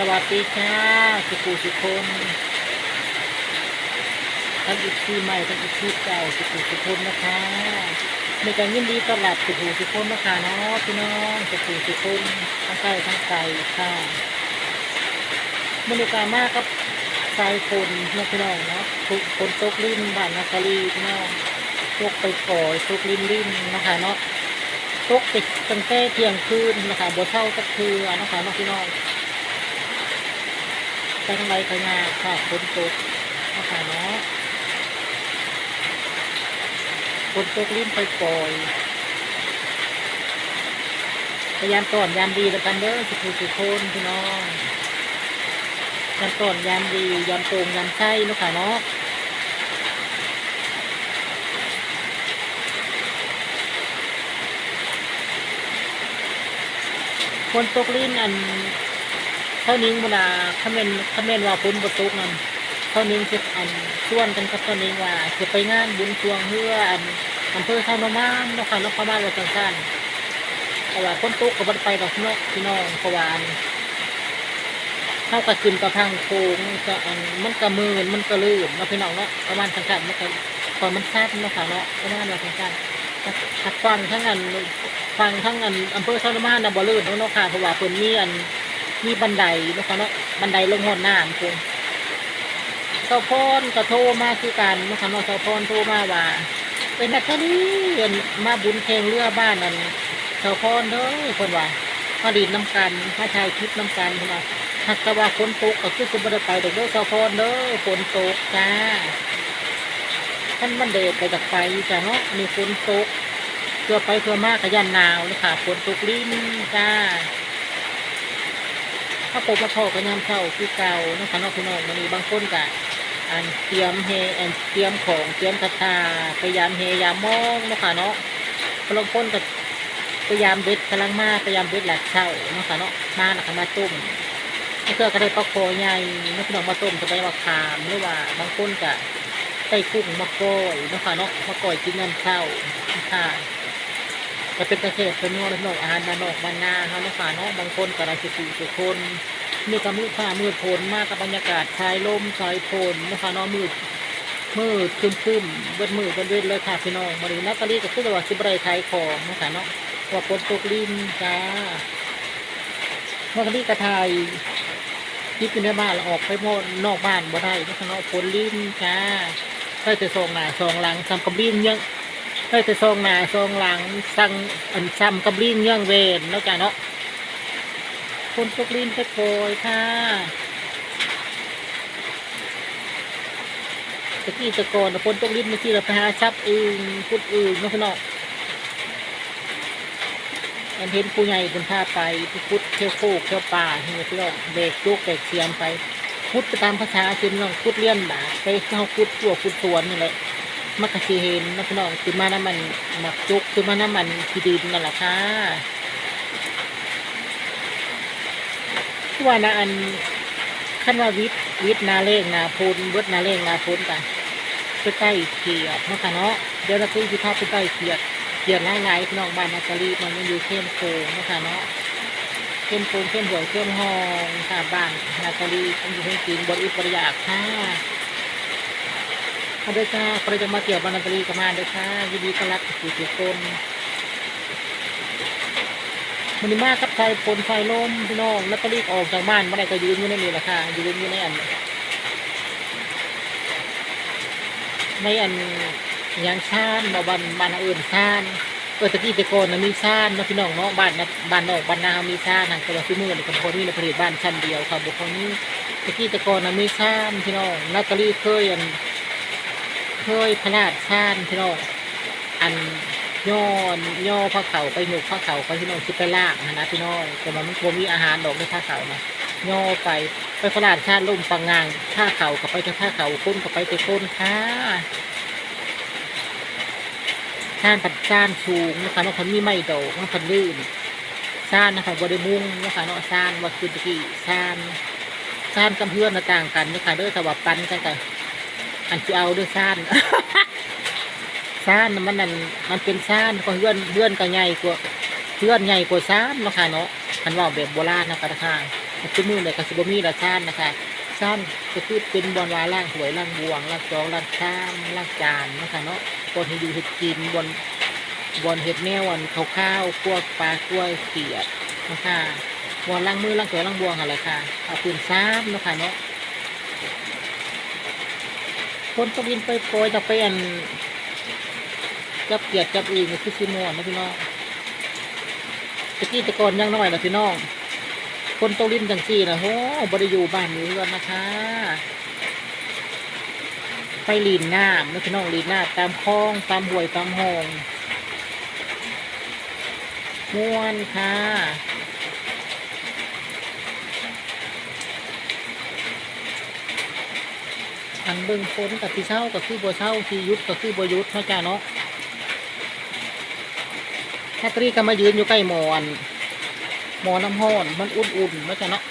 สวัสดีค่ะสุภูสุคนทั้งอีกที่ใหม่ทั้งอีกที่เก่าสุภูสุคนนะคะในการยินดีต้อนรับสุภูสุคนนะคะเนาะพี่น้องสุภูสุคนทั้งใกล้ทั้งไกลค่ะบรรยากาศมากครับสายฝนนะพี่น้องเนาะทุกฝนตกลิ้นบ้านนาคาลีพี่น้องตกไปก่อยตกลิ้นลิ้นนะคะเนาะตกติดตั้งแต่เที่ยงคืนนะคะบัวเช่าตะคือนะคะเนาะพี่น้อง แตงไรขยาค่ะฝนตกนะคะเนาะฝนตกลิ้นไปปล่อยพยายามต้อนยามดีแล้วกันเด้อสุขุสุคนพี่น้องยามต้อนยามดียามตรงยามใช่เนาะค่ะเนาะฝนตกลิ้นอัน ท่านิ้งเวลาคอมเมนคอมเมนว่าฝนบ่ตกนั่นเท่านิ้งสิอันส่วนกันกับเท่านิ้งว่าจะไปงานบุญชวงเพื่ออันอำเภอเท่านมานเนาะค่ะเนาะประมาณว่าสั้นเพราะว่าฝนตุกก็บ่ได้ไปดอกนาะพี่น้องเพราะว่านเท่ากับขึ้นกับทางโค้งก็อันมันก็มืนมันก็ลื่นเนาพี่น้องเนาะประมาณสั้นๆมันก็ตอนมันสั้นเนาะค่ะเนาะประมาณว่าสั้นๆถ้าฟังทั้งอันฟังทั้งอันอำเภอเท่านมานนะบ่ลื่นเนาะค่ะเพราะว่าเพิ่นมีอัน มีบันไดนะคะเนาะบันไดลงหอดน้ำคุณสาวพรก็โทรมาคือกันนะคะเนาะสาพรโทรมาว่าเป็นนักนี้เอิ้นมาบุญเพลงเรือบ้านนั่นสาพรเด้อคนว่ามาดีน้ำกันมาชายคลิปน้ำกันคนว่าหากต่ว่าฝนตกก็คือคุณบ่ได้ไปดอกเด้อสาพรเด้อฝนตกจ้าท่านมันเดดไปจากไปจ้าเนาะมีฝนตกเพื่อไปเพื่อมากกยันหนาวเลยค่ะฝนตกลิ้นจ้า ถ้าปกมาพอก็ยามเช้าคือเก่านะคะเนอกพี่น้องมันมีบางคนก็อันเตรียมเฮอันเตรียมของเตรียมกระทาพยายามเฮยามมองนะคะเนาะบางคนก็พยายามเบ็ดกำลังมาพยายามเบ็ดหลักเช้านะคะเนาะมาหนะคะมาต้มเพื่อก็ได้ปลาโคใหญ่นะพี่น้องมาต้มจะได้มาขามหรือว่าบางคนก็ใส่กุ้งมาก้อยนะคะเนาะมาก้อยกินยามเช้าค่ะ ก็เป็นเกษตรเป็นนวดนอกอาหารมานนอกมานนาเขาเนาะค่ะเนาะบางคนก็ได้สิบสี่สิบคนมีกมืดผ้ามืดโผลมากกับบรรยากาศชายลมชายฝนนะคะเนาะมืดมืดคึมคึมเบิดมืดเบิดเวทเลยค่ะพี่น้องมาดูนัตตาลีก็คือว่าสิบไรขายของนะคะเนาะว่าฝนตกลินจ้านัตตาลีกระทายยิบอยู่ในบ้านออกไปโมนอกบ้านบ่ได้นะคะเนาะฝนลิ้นจ้าได้แต่ซองหน้าซองหลังซ้ำกับลิ้นยั งได้แต่ซองหน้าซองหลังสั่งอันซ้ำกับลินยังเวนแล้วจ้าเนาะคนตกลินไปโปรยค่ะตะกี้ตะกอนคนตกลินเมื่อกี้เราไปหาชับอื่นพุดอื่นนาะพี่น้องอันเห็นผู้ใหญ่เป็นพาไปพุดเที่ยวโคกเที่ยวป่าที่พี่น้องเบรกจุกเบรกเสียมไปพุดไปตามภาษาคือพี่น้องพุดเลี้ยนบาไปเข้าพุดตัวพุดสวนนี่แหละ มักกะสีเห็นนะพี่น้องคือมาน้ำมันหมักจุกคือมาน้ำมันที่ดินนั่นแหละค่ะว่านะอันขั้นว่าวิทวิทนาเลงนาพูนวิทนาเลงนาพูนกันไปใกล้เขียดเนาะค่ะเนาะเดี๋ยวเราคุยที่ภาพไปใกล้เขียดเขียดหลายหลายๆพี่น้องบ้านนาตาลีมันมันอยู่เข้มโคงเนาะค่ะเนาะเข้มโคงเข้มหัวเข้มหองค่ะบ้านนาตาลีมันอยู่ให้กินบริบริยากค่ะ มาด้วยค่ะใครจะมาเกี่ยวบ้านาตาลีก็มาเด้วยค่ะยินดีต้อนรับสู่ทุกคนมันมากครับไฟฝนไฟลมพี่น้องแล้วก็รีบออกจากบ้านเมื่อไหร่ก็ยืนอยู่ในนี่แหละค่ะยืนอยู่ในอันในอันยางชานบ้านบ้านอื่นชานเออตะกี้แต่ก่อนนะมีชานนะพี่น้องเนาะบ้านนะบ้านนอกบ้านนามีชานทางตัวที่มือเนี่ยกับคนนี้ในประเทศบ้านชั้นเดียวค่ะบุคคลนี้ตะกี้แต่ก่อนนะมีชานพี่น้องนัตตาลีเคยอัน เคยพลาดชานพี่น้องอันย่อนย่อผ้าเขาไปหนุกผ้าเขาไปพี่น้องคิดไปลากนะนะพี่น้องแต่มันคงมีอาหารดอกในผ้าเขานะย่อไปไปตลาดชาติลุ่มปังงางผ้าเขากับไปที่ผ้าเขาคุ้นกับไปที่คุ้นค่ะชานผัดชานสูงนะคะน้องคนมีไม่ดอกน้องคนลื่นชานนะคะบริมุงนะคะเนาะชานวัดคือตะกี้ชานชานกับเพื่อนต่างกันนะคะเด้อแต่ว่าปันกันกัน อันที่เอาด้วยชานซ่านมันนั่นมันเป็นซ่านก็เลื่อนเลื่อนก็ใหญ่กว่าเลื่อนใหญ่กว่าซ่านนะคะเนาะมันว่าแบบโบราณนะกระทางคือมือเนี่ยก็สิบมีละซ่านนะคะซ่านก็คือเป็นบอลวาล่างหวยล่างบวงล่างจองล่างชามล่างจานนะคะเนาะบอลให้อยู่เห็ดกินบอลบอลเห็ดแนวอันข้าวๆพวกปลากล้วยเขียดนะคะบอลล่างมือล่างสวยล่างบวงอะไรค่ะเอาปืนซ้ำนะคะเนาะ คนตะวินไปโปรยตะเปียนจับเกียดจับอีกนี่คือซีมวนนะพี่น้องตะกี้ตะกอนยังน้อยนะพี่น้อง คนโตลิ้นจังซี่นะโหบริยูบ้านอยู่เรือนนะคะไปลีนหน้ำนะพี่น้องลีนหน้ำตามคลองตามห้วยตามหงมวนค่ะ อันเบิ่งฝนกับที่เช้าก็คือบัวเช้าที่ยุดก็คือบัวยุดเนาะจ้าเนาะแคตรีก็มายืนอยู่ใกล้หมอนหมอน้ำห้อนมันอุ่นๆไม่ใช่เนาะ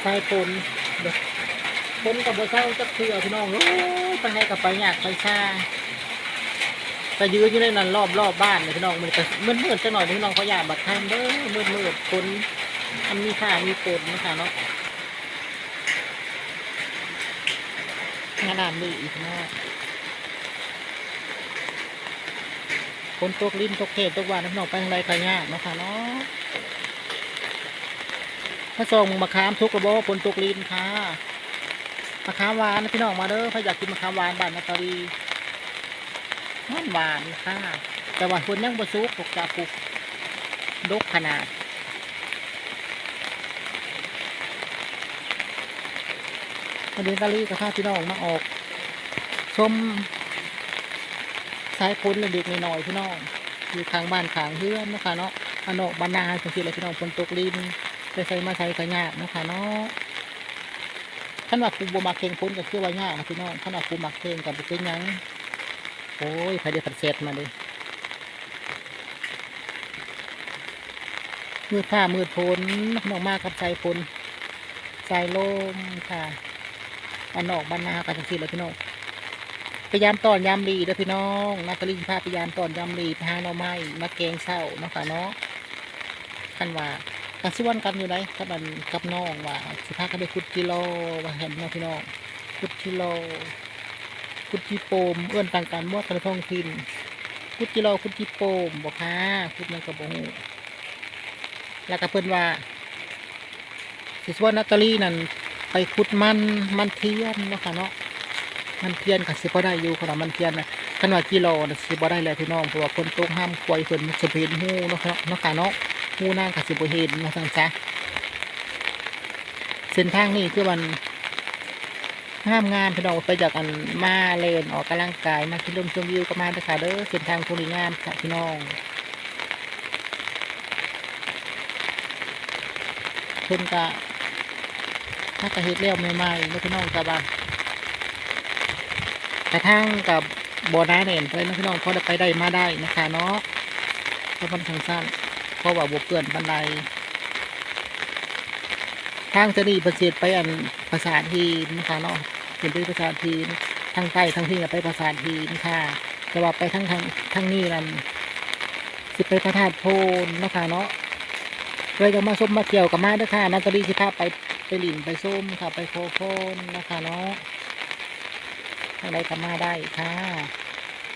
ใส่ฝนเด็กฝนกับบัเช้าจักเถื่อพี่น้องโอ้ยไปไหนกับไปยากไปชา ก็ยืนอยู่ในนั้นรอบรอบบ้านเลยพี่น้องมันก็มืดมืดๆจังหน่อยพี่น้องเขาอยากบัดทำเด้อมืดมืดๆฝนมันมีค่ามีฝนนะคะเนาะงานานนี่อีกนะคนตกลิ้นตกเทศตกหวานน้ำหนองไปทางไรกันยากนะคะเนาะถ้าส่งมะขามทุกกระบอกคนตกลิ้นค่ะมะขามหวานพี่น้องมาเด้อถ้าอยากกินมะขามหวานบ้านนาตาลีานหวานค่ะ แต่ว่าคนยังบ่ซุกปกจะปลูกดกขนาดประเด็นตาลีกับข้าพี่น้องมาออก ชมสายพ้นเด็กๆหน่อยๆพี่น้องอยู่ข้างบ้านข้างเพื่อนนะคะเนาะอันนอกบ้านาจังซี่แหละพี่น้องฝนตกลินไปใส่มาใส่ก็ยากนะคะเนาะขันว่าปูบมักเพลงพ้นก็คือว่ายากนะพี่น้องขันว่าปูมักเพลงกับเป็นยัง โอ้ยพายเดียผัดเสร็จมาเลยมือผ้ามือพ้นน้องมากกับใจพ้นใจลมค่ะอันนอกบ้านนากันจังซี่แหละพี่น้องพยายามตอนยามรีเด้อพี่น้องนักกลิงพาพยายามตอนยามรีไปหาหน่อไม้มาแกงเศร้าเนาะค่ะเนาะคันว่ากันสิวันกันอยู่ไหนกับมันกับน้องว่าสิพากันไปขุดกิโลว่าเห็นเนาะพี่น้องขุดกิโล ขุดกีโปมเอื้อนต่างกันมั่วกันท้องถิ่นขุดกิโลขุดกีโปมบอกค่ะขุดนั่นก็บ่ฮู้แล้วก็เพิ่นว่าสิสวนนัตตาลีนั่นไปขุดมันมันเทียนเนาะค่ะเนาะมันเทียนกับสิบ่ได้อยู่ขนาดมันเทียนนะขนาดกิโลนะสิบ่ได้แล้วพี่น้องเพราะว่าคนตกห้ามควยเพิ่นมันสิบ่เห็นหูเนาะค่ะเนาะค่ะเนาะหูนางกับสิบ่เห็นเนาะซั่นซะเส้นทางนี้คือมัน ห้ามงานพี่น้องไปจากอันมาเลนออกกำลังกายมาคิดลมชมวิวก็มาเด้อค่ะเด้อเส้นทางตรงงามค่ะพี่น้องเพิ่นก็ถ้ากระเฮ็ดแล้วใหม่ๆแล้วพี่น้องกับว่ากระทั่งกับบ่อน้าเน่นไปนะพี่น้องพอได้ไปได้มาได้นะคะเนาะเพราะมันทางสั้นเพราะว่าบวเปื่อนบันไดทางจะนี่ประเสริฐไปอันภาษาทีนนะคะเนาะ เป็นไปภาษาทีนทางใต้ทางที่ไปภาษาทีนค่ะแต่ว่าไปทางทางทางนี้นั่นสิไปพระธาตุโพนนะคะเนาะเลยจะมาชมมาเกี่ยวกับมาด้วยค่ะนาตาลีสิพาไปไปหลินไปส้มค่ะ ไปโคโคนนะคะเนาะอะไรก็มาได้ค่ะ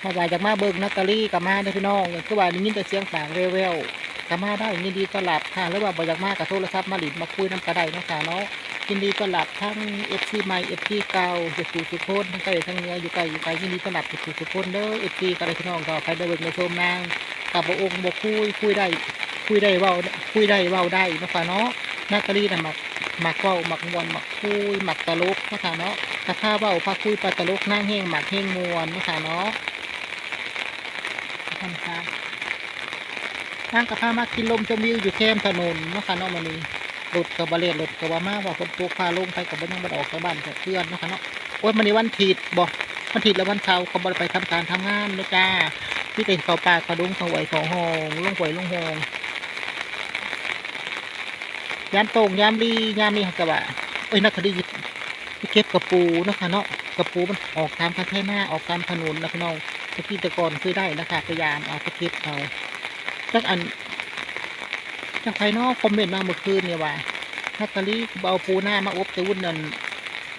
ถ้าว่าจากมาเบิกนัตตาลีกับมาได้พี่น้องคือว่าได้ยินแต่เสียงฝางเรวๆก็มาได้ยินดีต้อนรับค่ะหรือว่าบ่อยากมากับโทรศัพท์มาหลินมาคุยน้ำกระไดนะคะเนาะ ยินดีต้อนรับทั้งเอฟซีใหม่เอฟซีเก่าสุขุสุขคนทั้งไกลทั้งเนื้ออยู่ไกลอยู่ไกลยินดีต้อนรับสุขุสุขคนเด้อเอฟซีก็ได้พี่น้องก็ไปได้เบิกในชมนางกับบ่องค์บ่คุยคุยได้คุยได้เว้าคุยได้เว้าได้นาะค่ะเนาะนัตตาลีน่ะมาหมักเว้าหมักมวนหมักคุยหมักตลกนะคะเนาะถ้าข้าเว้าพาคุยปลาตลกนั่งเฮงหมักเฮงมวนนะคะเนาะท่านคะนั่งกับข้ามากินลมชมวิวอยู่แคมถนนนะคะเนาะมันนี้ รถกับบาเลนรถกับว่ามาว่าคนตัวพาลงไปกับบ้านยังบัดออกจากบ้านกับเพื่อนนะคะเนาะโอ้ยมันนี้วันถีดบอกวันถีดแล้ววันเสาร์เขาบไปทำการทำงานนะจ้าพี่เต็เขาป่าเขาดุงเขาไหวเขาหองลงไหวลงหองยามโตงยามรียามนี้เขาก็ว่าเอ้ยนักคดีเก็บกระปูนะคะเนาะกระปูมันออกตามคันเทหน้าออกตามถนนนะพี่น้องตะกี้ตะกอนเคยได้นะคะพยายามเอาไปเก็บเอาจักอัน จักภายนอคอมเมนต์มาเมื่อคืนเนี่ยว่านาตตาลีเอาปูหน้ามาอบเตวุ้นนั่น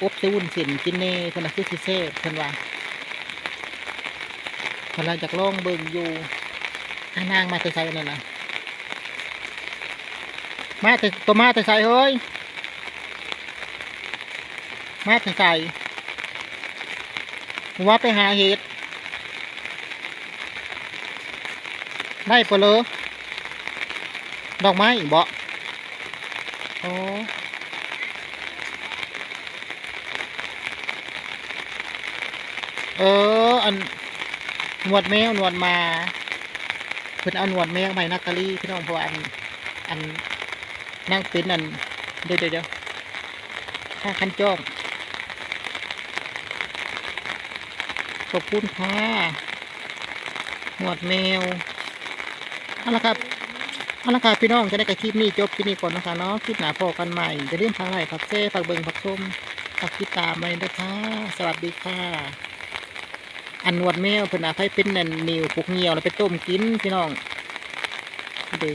อบเตวุ้นสินกินเน่คนละคือสิเซ่เพิ่นว่าเพิ่นเราจากล่องเบิ่งอยู่อานางมาแต่ใส่นั่นนะมาแต่ตัวมาแต่ใส่เฮ้ยมาแต่ใส่ว่าไปหาเห็ดได้ปะเลย ดอกไม้บ่โอ้เออ อันหนวดแมวหนวดหมาเพิ่นเอาหนวดแมวใหม่นักกะลีพี่น้องเพราะว่าอัน อันนั่งเป็นอันเดี๋ยวเดี๋ยวเดี๋ยวค่าคันจ้องขอบคุณค่ะหนวดแมวเอาละครับ เอาละครับพี่น้องจะได้กับคลิปนี้จบคลิปนี้ก่อนนะคะเนาะคลิปหนาพอกันใหม่จะเรื่องทางไหนผักเซ่ผักเบิงผักสมผักติดตามไปนะคะสวัสดีค่ะ อันนวดแมวเพิ่นอาไพ่เป็นนันนิวพวกเงียวแล้วไปต้มกินพี่น้องดู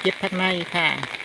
เก็บผักในค่ะ